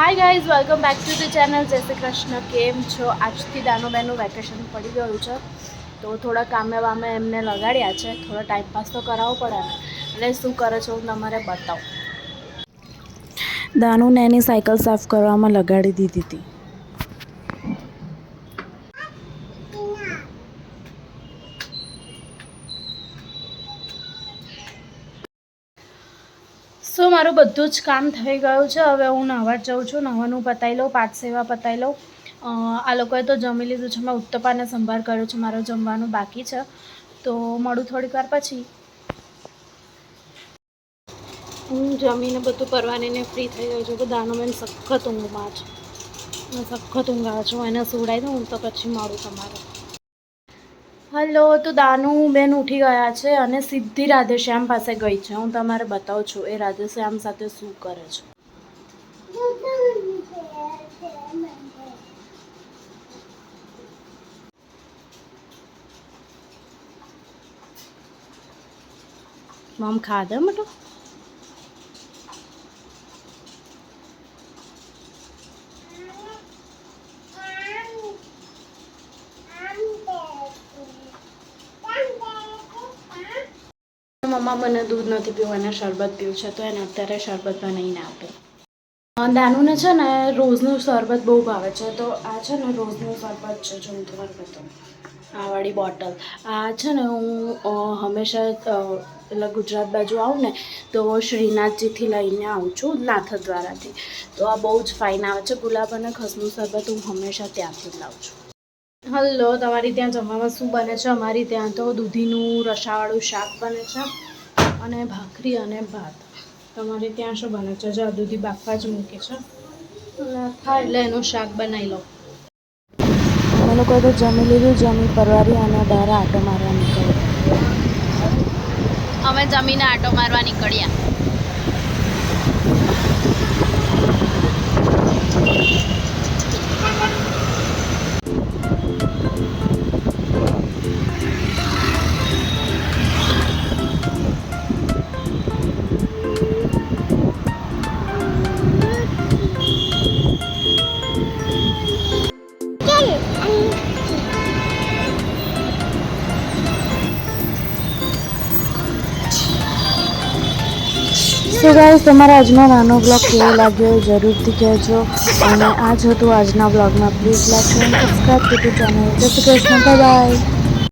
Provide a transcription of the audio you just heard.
Hi guys welcome back to the channel જય શ્રી કૃષ્ણ. કેમ છો? આજથી દાનોબેનનું વેકેશન પડી ગયું છે. તો થોડા કામે વામે એમને લગાડ્યા છે. થોડો ટાઈમ પાસ તો કરાવવો પડે ને. એટલે શું કરે છે હું તમારે બતાવું. દાનુને એની સાયકલ સાફ કરવામાં લગાડી દીધી હતી. સો મારું બધું જ કામ થઈ ગયું છે. હવે હું નાહવા જાઉં છું. નાહવાનું પતાવી લઉં પાઠ સેવા પતાવી લઉં. આ લોકોએ તો જમી લીધું છે. મેં ઉત્તપાને સંભાર કર્યો છે. મારો જમવાનું બાકી છે. તો મળું થોડીક વાર પછી. હું જમીને બધું પરવાનીને ફ્રી થઈ ગયો છું. તો દાનોબેન સખત ઊંઘમાં છે. સખત ઊંઘ છે. એને સુવડાવી દઉં હું તો પછી મળું તમારે. હલો, તો દાનુ બેન ઉઠી ગયા છે અને સીધી રાધેશ્યામ પાસે ગઈ છે. હું તમારે બતાવું છું, એ રાધેશ્યામ સાથે શું કરે છે? મમ ખાધે મટો? મમ્મા મને દૂધ નથી પીવું એને શરબત પીવું છે, તો એને અત્યારે શરબત બનાવીને આપું. દાનુને છે ને રોઝનું શરબત બહુ ભાવે છે, તો આ છે ને રોઝનું શરબત છે, જો હું તમારે બતાવું. આ બોટલ. આ છે ને હું હંમેશા એટલે ગુજરાત બાજુ આવું ને, તો શ્રીનાથજીથી લઈને આવું છું નાથ દ્વારાથી. તો આ બહુ જ ફાઇન આવે છે, ગુલાબ અને ખસનું શરબત હું હંમેશા ત્યાંથી જ લાવું છું. હલો તમારી ત્યાં જમવામાં શું બને છે? અમારી ત્યાં તો દૂધીનું, રસાવાળું શાક બને છે. અને ભાખરી અને ભાત. તમારે ત્યાં શું બને છે? જો દૂધી બાફવા જ મૂકે છે. થાય. એટલે એનું શાક બનાવી લો. અમે લોકોએ તો જમી લીધું જમી પરવારી અને બહાર આટો મારવા નીકળ્યા. અમે જમીને આટો મારવા નીકળ્યા. સો ગાઈઝ તમારા આજનો નાનો બ્લોગ કેવો લાગ્યો જરૂરથી કહેજો. અને આ જ હતું આજના બ્લોગમાં પ્લીઝ લાઈક અને સબસ્ક્રાઈબ ટુ ચેનલ જય શ્રી કૃષ્ણ. બાય